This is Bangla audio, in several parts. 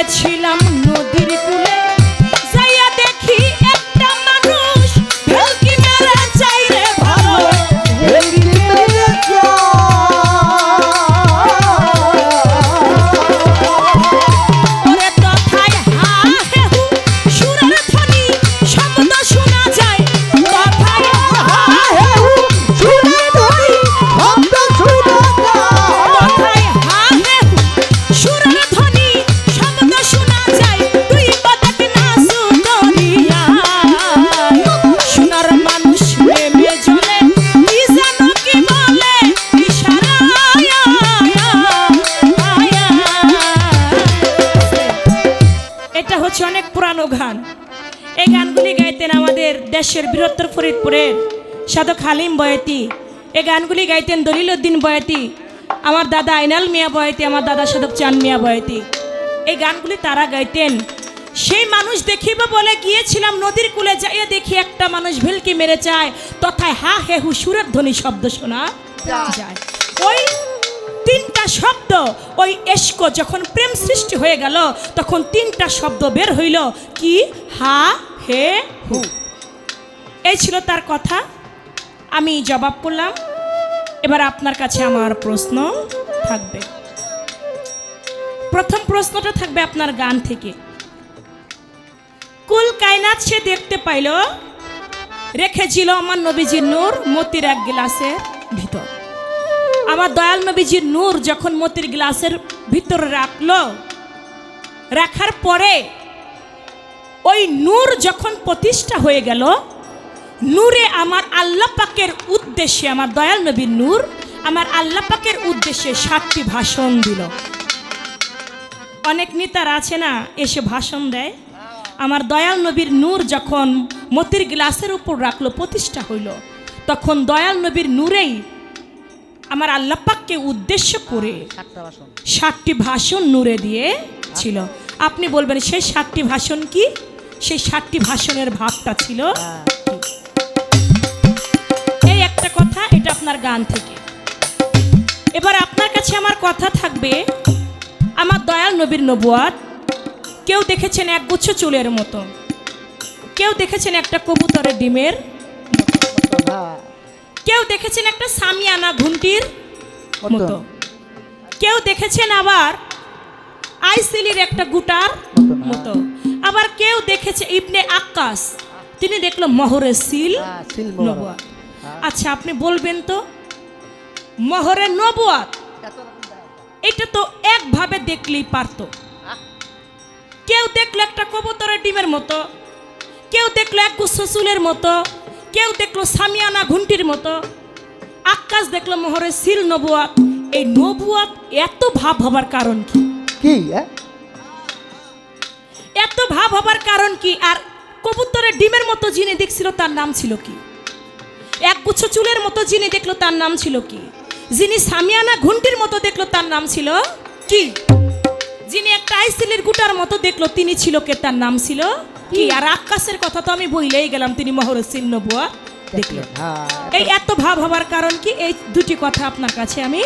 গিয়েছিলাম পুরানো গান। এই গানগুলি গাইতেন আমাদের দেশের বৃহত্তর ফরিদপুরের সাধক হালিম বয়াতি। এই গানগুলি গাইতেন দলিল উদ্দিন বয়াতি আমার দাদা আইনাল মিয়া বয়াতি আমার দাদা সাধক চান মিয়া বয়াতি। এই গানগুলি তারা গাইতেন। সেই মানুষ দেখিব বলে গিয়েছিলাম নদীর কূলে যাইয়া দেখি একটা মানুষ ভেলকি মেরে চায় তথায় হা হে হু সুরের ধ্বনি শব্দ শোনা যায়। ওই তিনটা শব্দ ওই এস্কো যখন প্রেম সৃষ্টি হয়ে গেল, তখন তিনটা শব্দ বের হইল। কি? হা, হে, হু। এই ছিল তার কথা। আমি জবাব করলাম। এবার আপনার কাছে আমার প্রশ্ন থাকবে। প্রথম প্রশ্নটা থাকবে আপনার গান থেকে। কুল কায়নাত সে দেখতে পাইল, রেখেছিল আমার নবীজির নূর মতির এক গ্লাসের ভিতর। আমার দয়াল নবীজির নূর যখন মতির গ্লাসের ভিতরে রাখল, রাখার পরে ওই নূর যখন প্রতিষ্ঠা হয়ে গেল, নূরে আমার আল্লাহ পাকের উদ্দেশ্যে, আমার দয়াল নবীর নূর আমার আল্লাহ পাকের উদ্দেশ্যে সাতটি ভাষণ দিল। অনেক নেতারা আছে না, এসে ভাষণ দেয়। আমার দয়াল নবীর নূর যখন মতির গ্লাসের উপর রাখল, প্রতিষ্ঠা হইল, তখন দয়াল নবীর নূরেই আমার আল্লাহ পাককে উদ্দেশ্য করে ষাটটি ভাষণ। নূরে দিয়ে ছিল। আপনি বলবেন সেই ষাটটি ভাষণ কি? সেই ষাটটি ভাষণের ভাবটা ছিল এই একটা কথা এটা আপনার গান থেকে। এবার আপনার কাছে আমার কথা থাকবে আমার দয়াল নবীর নবুয়াত কেউ দেখেছেন এক গুচ্ছ চুলের মতো? কেউ দেখেছেন একটা কবুতরের ডিমের কেউ দেখেছেন একটা সামিয়ানা ঘুমটির মতো। কেউ দেখেছেন আবার আইসিলির একটা গুটার মতো আবার কেউ দেখেছে ইবনে আক্কাস? তিনি দেখল মহরের সিল হ্যাঁ, আচ্ছা আপনি বলবেন তো মহরের নবুয়াত? এটা তো একভাবে দেখলেই পারতো। কেউ দেখল একটা কবুতরের ডিমের মতো? কেউ দেখল এক গুচ্ছ চুলের মতো? কেউ দেখল সামিয়ানা ঘুন্টির মতো। আকাশ দেখল মোহরের সিল নবুয়াত এই নবুয়াত এত ভাব হবার কারণ কি? কি? এত ভাব হবার কারণ কি? আর কবুতরের ডিমের মতো যিনি দেখছিল তার নাম ছিল কি? এক গুচ্ছ চুলের মতো যিনি দেখল তার নাম ছিল কি? যিনি সামিয়ানা ঘুন্টির মতো দেখল তার নাম ছিল কি? যিনি একটা আইসিলের গুটার মতো দেখল তিনি ছিল কে? তার নাম ছিল কি? আর আকাশের কথা তো আমি বইলেই গেলাম তিনি মহরের চিহ্ন নবুয়া। দেখলেন হ্যাঁ। এই এত ভাব হবার কারণ কি? এই দুটি কথা আপনার কাছে আমি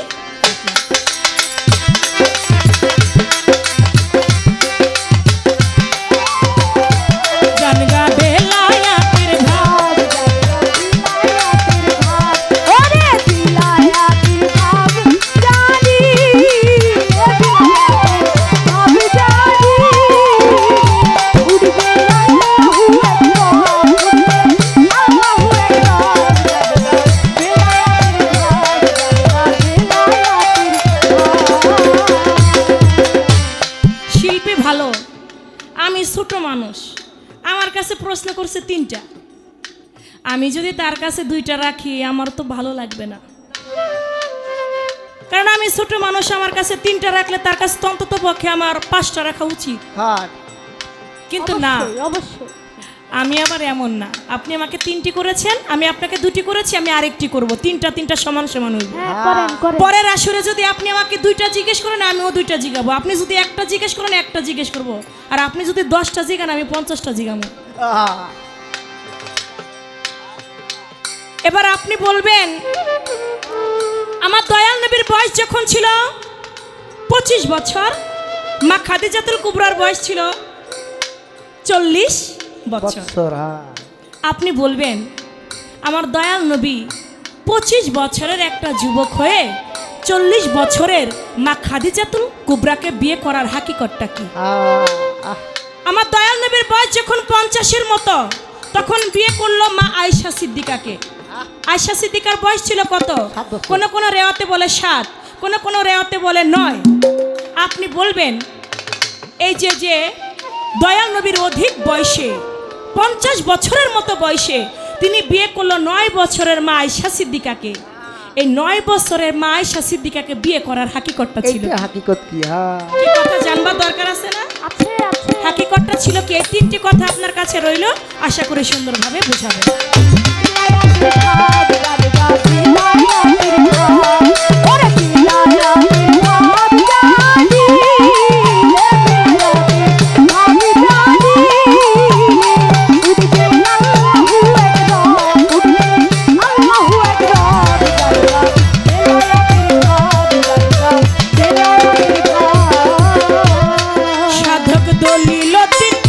ভালো। আমি ছোট মানুষ। আমার কাছে প্রশ্ন করছে তিনটা। আমি যদি তার কাছে দুইটা রাখি আমার তো ভালো লাগবে না। কারণ আমি ছোট মানুষ আমার কাছে তিনটা রাখলে তার কাছে তন্ত অন্তত পক্ষে আমার পাঁচটা রাখা উচিত। হ্যাঁ। কিন্তু না। অবশ্যই। আমি আবার এমন না। আপনি আমাকে তিনটি করেছেন আমি আপনাকে দুটি করেছি আমি আরেকটি করব। তিনটা তিনটা সমান সমান হইব। হ্যাঁ করেন করেন। পরের আসরে যদি আপনি আমাকে দুইটা জিজ্ঞেস করেন আমিও দুইটা জিগাবো। আপনি যদি একটা জিজ্ঞেস করেন একটা জিজ্ঞেস করব। আর আপনি যদি দশটা জিগান আমি পঞ্চাশটা জিগাবো। এবার আপনি বলবেন আমার দয়াল নবীর বয়স যখন ছিল পঁচিশ বছর মা খাদিজাতুল কুবরার বয়স ছিল চল্লিশ বছর হ্যাঁ। আপনি বলবেন আমার দয়াল নবী পঁচিশ বছরের একটা যুবক হয়ে চল্লিশ বছরের মা খাদিজাতুল কুবরাকে বিয়ে করার হাকিকতটা কি? আমার দয়াল নবীর বয়স যখন পঞ্চাশের মতো তখন বিয়ে করল মা আয়সা সিদ্দিকাকে। আয়সা সিদ্দিকার বয়স ছিল কত। কোন কোন রেওয়াতে বলে সাত কোন কোন রেওয়াতে বলে নয়। আপনি বলবেন এই যে যে দয়াল নবীর অধিক বয়সে পঞ্চাশ বছরের মতো বয়সে তিনি বিয়ে করল নয় বছরের মা আয়সা সিদ্দিকাকে। এই নয় বছরের মা আয়সা সিদ্দিকাকে বিয়ে করার হাকিকতটা ছিল হাকিকত কি? হ্যাঁ কি কথা জানবার দরকার আছে না? আছে আছে। হাকিকতটা ছিল কি? এই তিনটি কথা আপনার কাছে রইল আশা করি সুন্দরভাবে বোঝাবেন। দলিল তিন